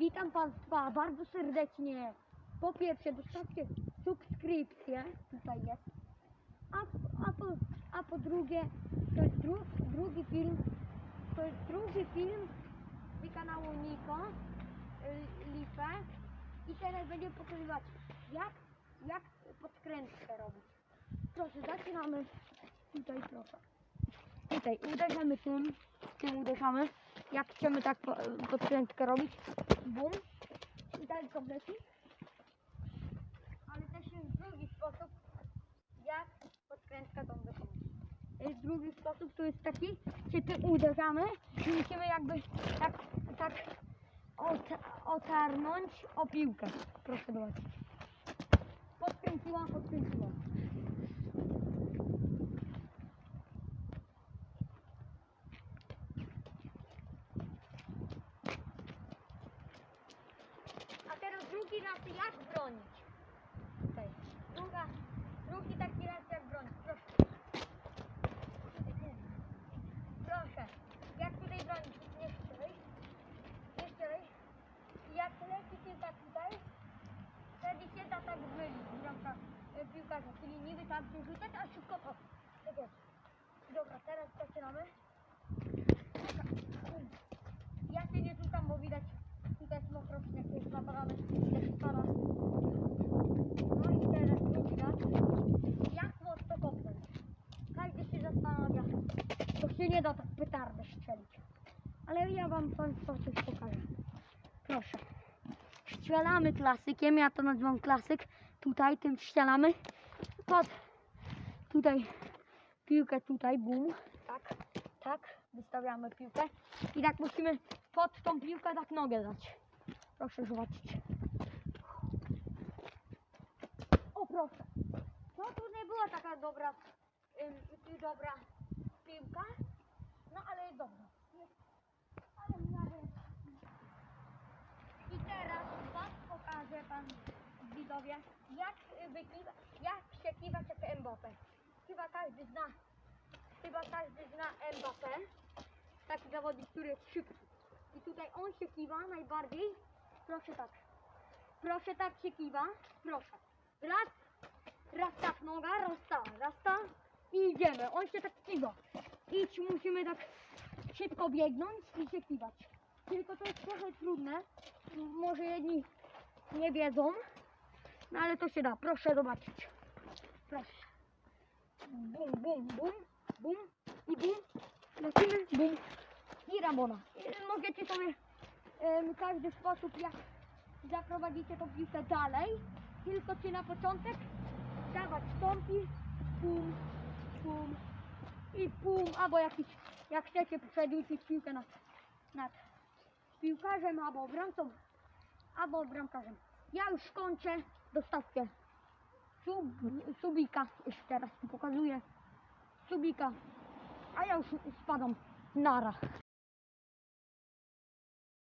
Witam Państwa bardzo serdecznie. Po pierwsze, dostawcie subskrypcję, tutaj jest. A, a, po, a po drugie, to jest dru, drugi film, to jest drugi film z kanału Niko, y, Lipę. I teraz będziemy pokazywać, jak, jak podkrętkę robić. Proszę, zaczynamy. Tutaj proszę. Tutaj uderzamy tym, tym uderzamy. Jak chcemy tak po- podkrętkę robić. Bum. I dalej kompleci. Ale też jest drugi sposób, jak podkrętka tą wykonać. Jest drugi sposób, to jest taki, tym uderzamy i musimy jakby tak, tak ota- otarnąć o piłkę. Proszę zobaczyć. Podkręciłam, podkręciłam. A teraz drugi jak bronić. Tutaj. Druga, drugi taki raz jak bronić. Proszę. Proszę. Jak tutaj bronić? Raz. Jeszcze raz. I Jak leci piłka tutaj, wtedy się da tak bramka e, piłkarza. Czyli nie wystarczy rzucać, a szybko to. Tak. Dobra, teraz zaczynamy. Ja się nie rzucam, bo widać tutaj jest mokro, śnieg jest nawalany, też spada. No i teraz drugi raz. Jak mocno kopnąć? Każdy się zastanawia. To się nie da tak petardę strzelić. Ale ja wam Państwu coś pokażę. Proszę. Strzelamy klasykiem, ja to nazywam klasyk. Tutaj tym strzelamy. Pod. Tutaj piłkę tutaj, bum. Tak, tak. Wystawiamy piłkę. I tak musimy pod tą piłkę tak nogę dać. Proszę zobaczyć. O proszę. No tu nie była taka dobra, ym, dobra piłka. No ale jest dobra. Jest, ale w miarę jest. I teraz was pokażę pan jak wykiwa, jak się kiwać jak Mbappé. Chyba każdy zna, chyba każdy zna Mbappé. Taki zawodnik, który jest szybki. I tutaj on się kiwa najbardziej. Proszę tak. Proszę tak się kiwa. Proszę. Raz, raz tak noga, raz ta, raz ta i idziemy. On się tak kiwa. Idź, musimy tak szybko biegnąć i się kiwać. Tylko to jest trochę trudne. Może jedni nie wiedzą, no ale to się da. Proszę zobaczyć. Proszę. Bum, bum, bum, bum i bum. Lecimy, bum i Ramona. I Możecie sobie em, każdy sposób, jak zaprowadzicie tą piłkę dalej, tylko czy na początek dawać stąpi, pum, pum i pum, albo jakiś, jak chcecie przerzucić piłkę nad, nad piłkarzem albo bramcą, albo bramkarzem. Ja już kończę, dostawcie. Sub, subika, jeszcze teraz pokazuję, subika, a ja już spadam, nara.